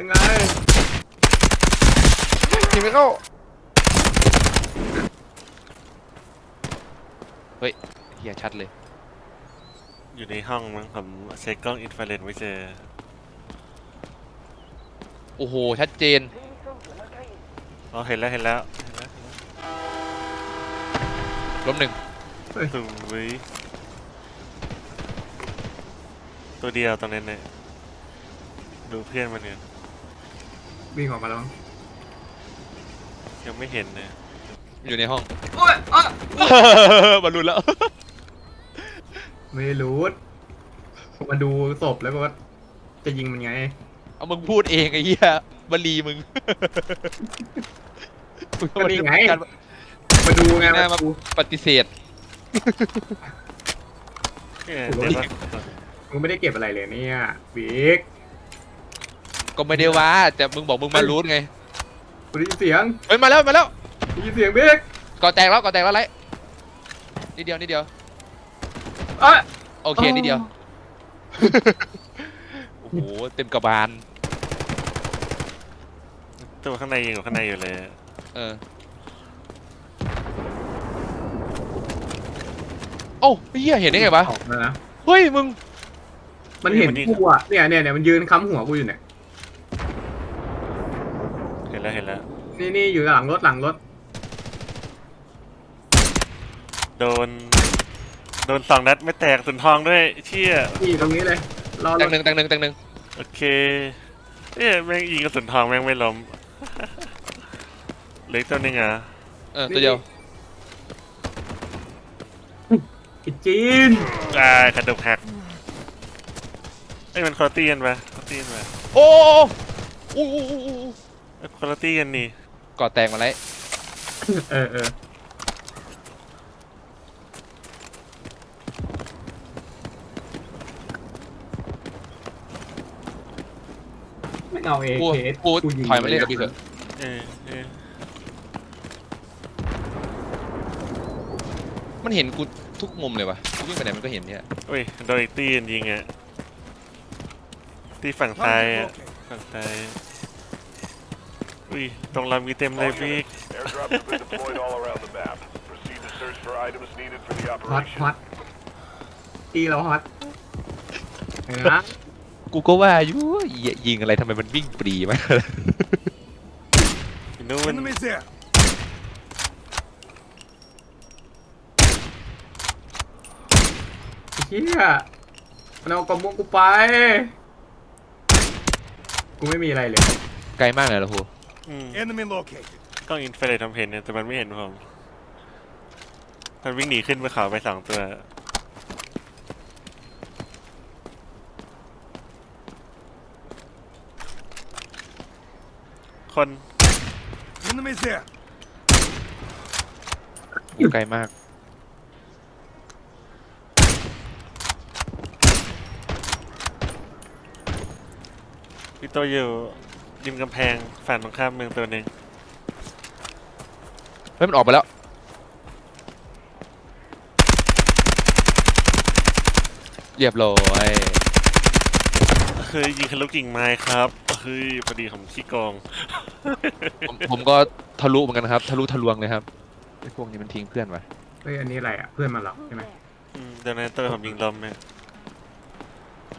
ยังไงยิงไม่เข้าเฮียชัดเลย อยู่ในห้องมั้งผมเช็คกล้องอินฟราเรดไม่เจอ โอ้โห ชัดเจน อ๋อ เห็นแล้วเห็นแล้วเห็นแล้วล้มหนึ่งสวยตัวเดียวตรงนั้นเนี่ยดูเพื่อนมันเนี่ย วิ่งออกมาแล้วมั้งยังไม่เห็นเลยอยู่ในห้อง โอ้ยอ๊ะบอลลูนแล้ว ไม่รู้ผมมาดูศพแล้วก็ว่าจะยิงมันไง เอามึงพูดเองไอ้เหี้ยบลีมึงก็นี่ไง การมาดูไงหน้ามามาดูปฏิเสธเนี่ยโอ้โหเดี๋ยวก่อนมึงไม่ได้เก็บอะไรเลยเนี่ยบิ๊ก ก็ไม่ได้ว่าแต่มึงบอกมึงมารูทไงกูได้ยินเสียงเฮ้ยมาแล้วมาแล้วได้ยินเสียงบิ๊กก่อแตกแล้วก่อแตกแล้วไรนิดเดียวนิดเดียวเอ้ย โอเคนิดเดียวโอ้โหเต็มกระบาลตัวข้างในยังอยู่ข้างในอยู่เลย เออโอ้าเฮียเห็นได้ไงวะออกมานะเฮ้ยมึงมันเห็นกูอะเนี่ยเนี่ยเนี่ยมันยืนค้ำหัวกูอยู่เนี่ยเห็นแล้วเห็นแล้ว นี่นี่อยู่หลังรถหลังรถ โดน โดนสองนัดไม่แตกสุนทองด้วยเชี่ยนี่ตรงนี้เลย รอแตรงถหนึ่งแตงหนึ่งแตงหนึ่งโอเคเอ๊ะแม่งยิงกระสุนทองแม่งไม่ล้ม เหล็กตัวหนึงอะเออตัวเดียวไอ้จีน อ่ากระดูกหักเอ้ยมันคุณตี้กันปะคุณตี้กันปะโอ้โอ้โอ้โอ้โอ้เอ้ย คุณตี้กันนี่ก่อแตกมาแล้วเออเออไม่เอาเอกูเคกูถอยมาเล่นกับพี่เถอะเออเออมันเห็นกูทุกมุมเลยวะกูวิ่งไปไหนมันก็เห็นเนี่ยโอ้ยโดนอีกตี้กันยิงอะตีฝั่งซ้ายอะฝั่งซ้าย อุ้ยตรงลำมีเต็มเลยพี่ Airdrops have been deployed all around the map. Proceed to search for items needed for the ฮอต operation. ฮอตตีเราฮอตเห็นนะกูก็ว่าอยู่เหี้ยยิงอะไรทำไมมันวิ่งปรีมากนู่น Enemies there. ไอ้เฮียมันเอากระมุงกูไป กูไม่มีอะไรเลย ไกลมากเลยเหรอครูอืม Enemy located. กล้องอินฟราเรดทำเห็นเนี่ยแต่มันไม่เห็นผม มันวิ่งหนีขึ้นไปเขาไปสองตัว คน Enemies there. ไกลมาก พี่โตอยู่ ริมกำแพงฝั่งตรงข้ามเมืองตัวหนึ่งเฮ้ยมันออกไปแล้ว เรียบร้อยเฮ้ยยิงทะลุกิ่งไม้ครับเฮ้ยพอดีผมขี้โกอง ผมผมก็ทะลุเหมือนกันครับ ทะลุทะลวงเลยครับไอ้พวกนี้มันทิ้งเพื่อนไว้เฮ้ยอันนี้อะไรอะเพื่อนมันเหรอใช่ไหมอืมเดี๋ยวนั้นตัวผมยิงลมเนี่ย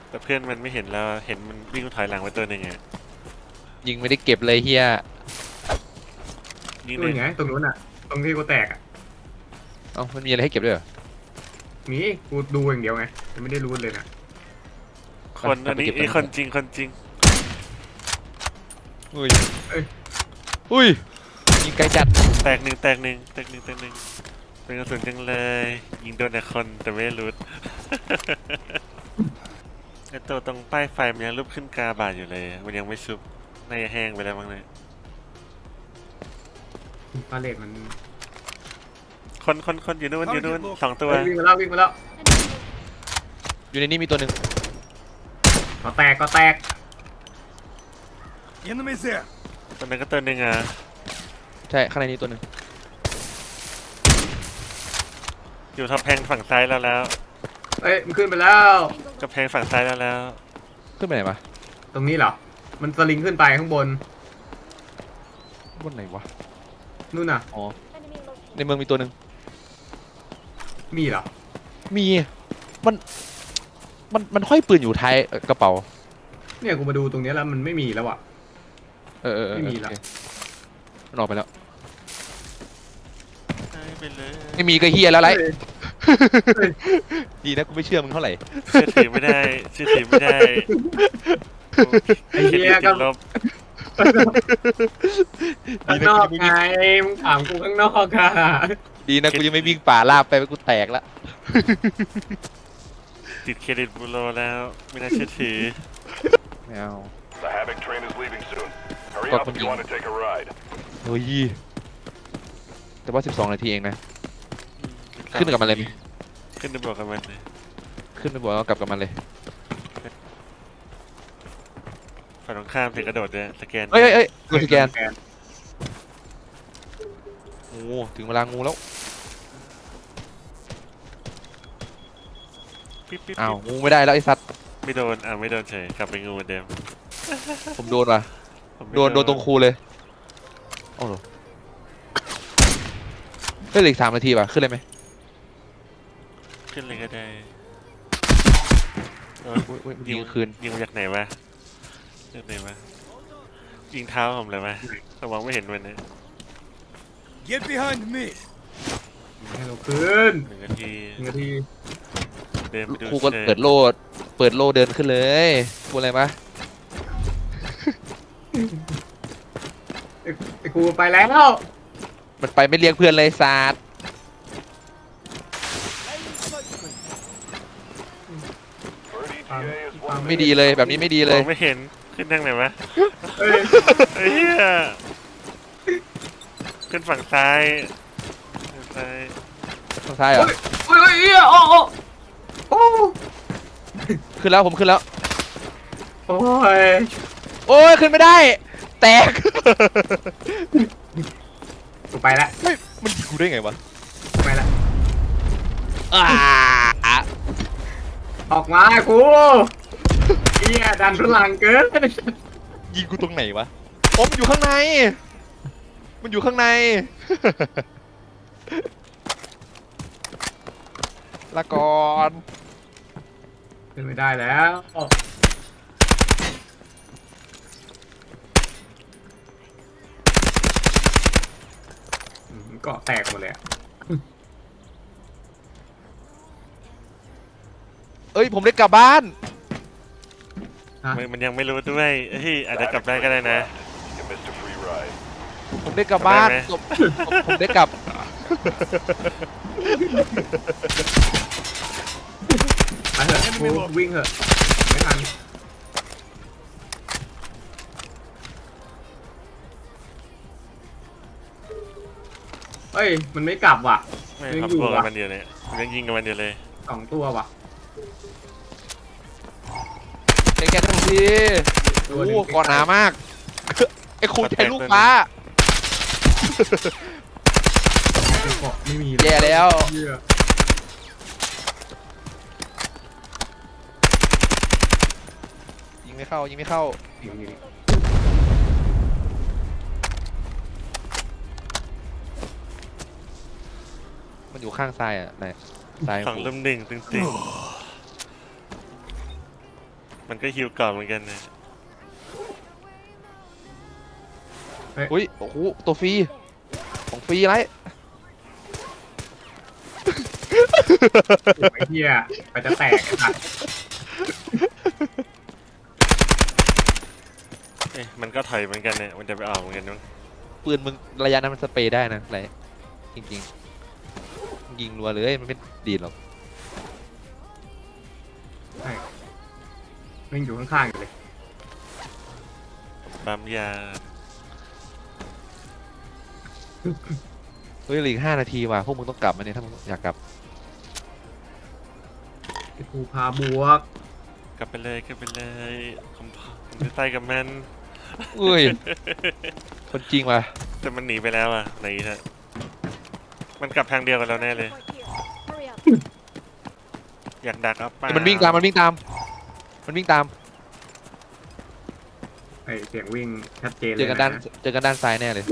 แต่เพื่อนมันไม่เห็นแล้ว เห็นมันวิ่งถอยหลังไปตัวหนึ่งอะ ยิงไม่ได้เก็บเลยเฮียยิงนู่เลยนไงตรงนู้นอะ ตรงที่กูแตกอะเอ้ามันมีอะไรให้เก็บด้วยเหรอ มีกูดูอย่างเดียวไงยังไม่ได้รู้เลยนะคนอันนี้ไปเก็บไอ้ไปคนจริงคนจริงอุ้ยอุ้ยยิงไกลจัดแตกหนึ่งแตกหนึ่งแตกหนึ่งแตกหนึ่งเป็นกระสุนจังเลย ยิงโดนแต่คนแต่ไม่รู้ ไอตัวตรงป้ายไฟมันยังรูปขึ้นกาบาดอยู่เลย มันยังไม่ชุบ น่าจะแห้งไปแล้วมั้งเลยฟาเลตมันคนคนคนอยู่นู่นอยู่นู่นสองตัวเฮ้ยวิ่งมาแล้ววิ่งมาแล้วอยู่ในนี้มีตัวหนึ่งก็แตกก็แตก Enemies there. ตัวนั้นก็ตัวหนึ่งอะใช่ข้างในนี้ตัวหนึ่งอยู่ทับแพงฝั่งซ้ายแล้วแล้วเอ้ยมันขึ้นไปแล้วกระแพงฝั่งซ้ายแล้วแล้วขึ้นไปไหนมาตรงนี้เหรอ มันสลิงขึ้นไปข้างบน บนไหนวะ นู่นน่ะ อ๋อ ในเมืองมีตัวหนึ่งมีเหรอ มี มัน มัน มันห้อยปืนอยู่ท้ายเอ่อกระเป๋า เนี่ยกูมาดูตรงเนี้ยแล้วมันไม่มีแล้วอะ เออเออเออไม่มีละ โอเคมันออกไปแล้วหายไปเลยไม่มีก็เฮียแล้วไรเฮ้ยดีนะกูไม่เชื่อมึงเท่าไหร่ เชื่อถือไม่ได้เชื่อถือไม่ได้ ไอ้เหี้ยก็ติดลบข้างนอกไงมึงถามกูข้างนอกค่ะดีนะกูยังไม่วิ่งป่าลาบไปกูแตกละติดเครดิตบูโรแล้ว ไม่น่าเชื่อถือไม่เอา The Havoc train is leaving soon. Hurry Got up if you one. want to take a ride. เฮ้ยแต่ว่า 12 นาทีเองนะ ขึ้นกับมันเลยมั้ยขึ้นไปบอกกับมันเลยขึ้นไปบอกว่ากลับกับมันเลย ฝั่ง ตรงข้ามถึงกระโดดเนี่ยสแกนเอ้ยเอ้ยเอ้ยกูสแกนงูถึงเวลางูแล้วปิ๊บปิ๊บอ้าวปิ๊บงูไม่ได้แล้วไอ้สัตว์ไม่โดนอ่าไม่โดนเฉยกลับไปงูเหมือนเดิมผมโดนว่ะผมไม่โดนโดนตรงคูเลยโอ้โหเฮ้ยเหลืออีกสามนาทีป่ะขึ้นเลยไหมขึ้นเลยก็ได้เอออุ๊ยอุ๊ยยิงคืน ยิงมาจากไหนวะ จากไหนวะยิงเท้าผมเลยวะแต่มองไม่เห็นมันเนี่ย Get behind me! ให้เราขึ้นหนึ่งนาทีหนึ่งนาทีเดินไปดูครูก็เชิญเปิดโลดเปิดโลเดินขึ้นเลยพูดอะไรปะไอ้ไอ้กูไปแล้วมันไปไม่เรียกเพื่อนเลยศาสตร์ Bird ETA is one ไม่ดีเลยแบบนี้ไม่ดีเลมยองไม่เห็น ขึ้นทางไหนวะเฮ้ยเฮ้ยเหี้ยขึ้นฝั่งซ้ายฝั่งซ้ายทางซ้ายเหรอ เฮ้ยเฮ้ยเฮ้ยโอ้โอ้โอ้ขึ้นแล้วผมขึ้นแล้ว โอ้ยโอ้ยขึ้นไม่ได้ แตก กูไปละเฮ้ยมันยิงกูได้ไงวะกูไปละอ่าออกมากู เฮียดันพลังเกินยิงกูตรงไหนวะอ๋อมันอยู่ข้างใน มันอยู่ข้างใน ละก่อนขึ้นไม่ได้แล้วอืมเกาะแตกหมดเลยอะเอ้ยผมได้กลับบ้าน มันมันยังไม่รู้ด้วยเฮ้ยอาจจะกลับได้ก็ได้นะ You missed a free ride. ผมได้กลับบ้าน ได้ไหมผมผมผมได้กลับ ไปเถอะกูวิ่งเถอะไม่ทันเฮ้ย มันไม่กลับว่ะ ไม่ยังขับอยู่พวกกับอะมันเดียวเลยผมยังยิงกับมันเดียวเลยสองตัวว่ะ ได้แค่ทันทีตัโอ้วหนึ่โหงก่อนหนามาก ไอ้ครูใช้ลูกฟ้า เกาะไม่มีแย่แล้ว เหี้ยยิงไม่เข้ายิงไม่เข้าอยู่นี่มันอยู่ข้างซ้ายอะไหนซ้ายฝั่งลุ่มหนึ่งตึงตึง มันก็ฮิวก่อนเหมือนกันนะอุ้ยโอ้โหตัวฟรีของฟรีไรไอ้เหี้ยไปจะแตกไอ้สัตว์เอ๊ะมันก็ถอยเหมือนกันเนี่ยมันจะไปออกเหมือนกันนู้นปืนมึงระยะนั้นมันสเปรย์ได้นะไรจริงๆยิงรัวเลยมันไม่ดีดหรอก แม่งอยู่ข้างๆอยู่เลยปั๊มยาเฮ้ยเหลืออีกห้านาทีว่ะพวกมึงต้องกลับมาเนี่ยถ้ามึงอยากกลับไอ้กูพาบวกกลับไปเลยกลับไปเลยผมผมจะใต้กับมัน เอ้ย คนจริงว่ะแต่มันหนีไปแล้วอะหนีเถอะมันกลับทางเดียวกันแล้วแน่เลย Hurry up. อยากดักเอาไปมันวิ่งตามมันวิ่งตาม มันวิ่งตามไปไอเสียงวิ่งชัดเจนเลยเจอกันด้านเจอกันด้านซ้ายแน่เลย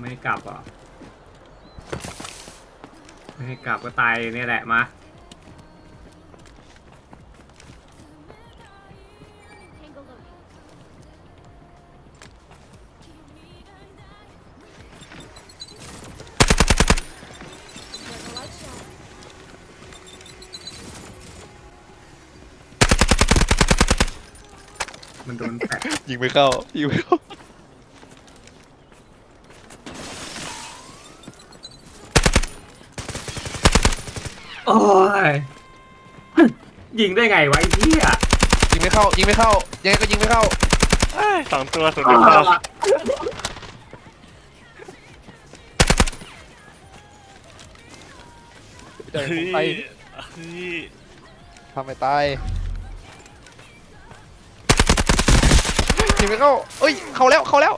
ไม่กลับเหรอะไม่ให้กลับก็ตายเนี่ยแหละมา มันโดนแตะยิงไม่เข้ายิงไม่เข้าโอ้ย ยิงได้ไงวะไอ้เหี้ยยิงไม่เข้ายิงไม่เข้ายังไงก็ยิงไม่เข้าเอ้ยสองตัวสุดยอดเดี๋ยวผเฮ้มยไปเฮ้ยทำไมตาย ยิงไม่เข้าเอ้ย เข้าแล้ว เข้าแล้ว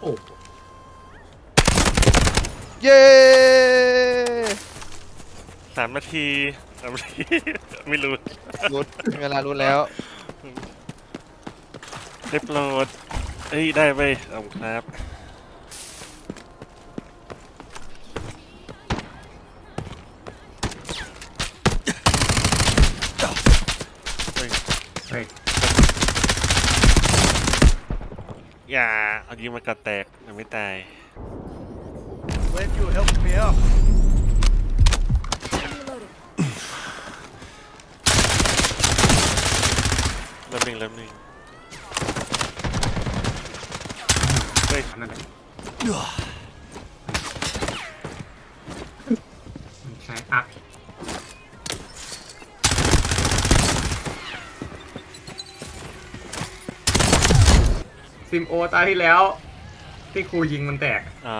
โอ้เย้สามนาทีสามนาที ไม่รู้รุดเวลารุดแล้วได้โปรดเอ้ย ได้ไปเอาครับ เฮ้ย เฮ้ย อย่าเอายิงมากระแตกยังไม่ตาย Glad you helped me out. Reloading. เริ่มหนึ่งเริ่มหนึ่งเฮ้ยนั่นแหละมันใช้อัก ซิมโอตาที่แล้ว ที่ครูยิงมันแตก อ๋อ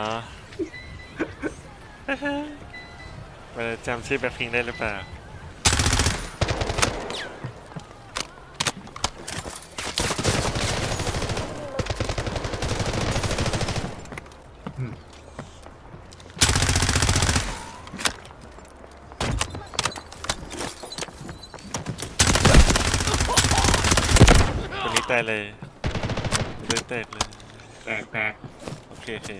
มาจำชื่อแบ็คพิงได้หรือเปล่าตัวนี้ตายเลยเลย แตกเลย แตกแตกโอเคโอเค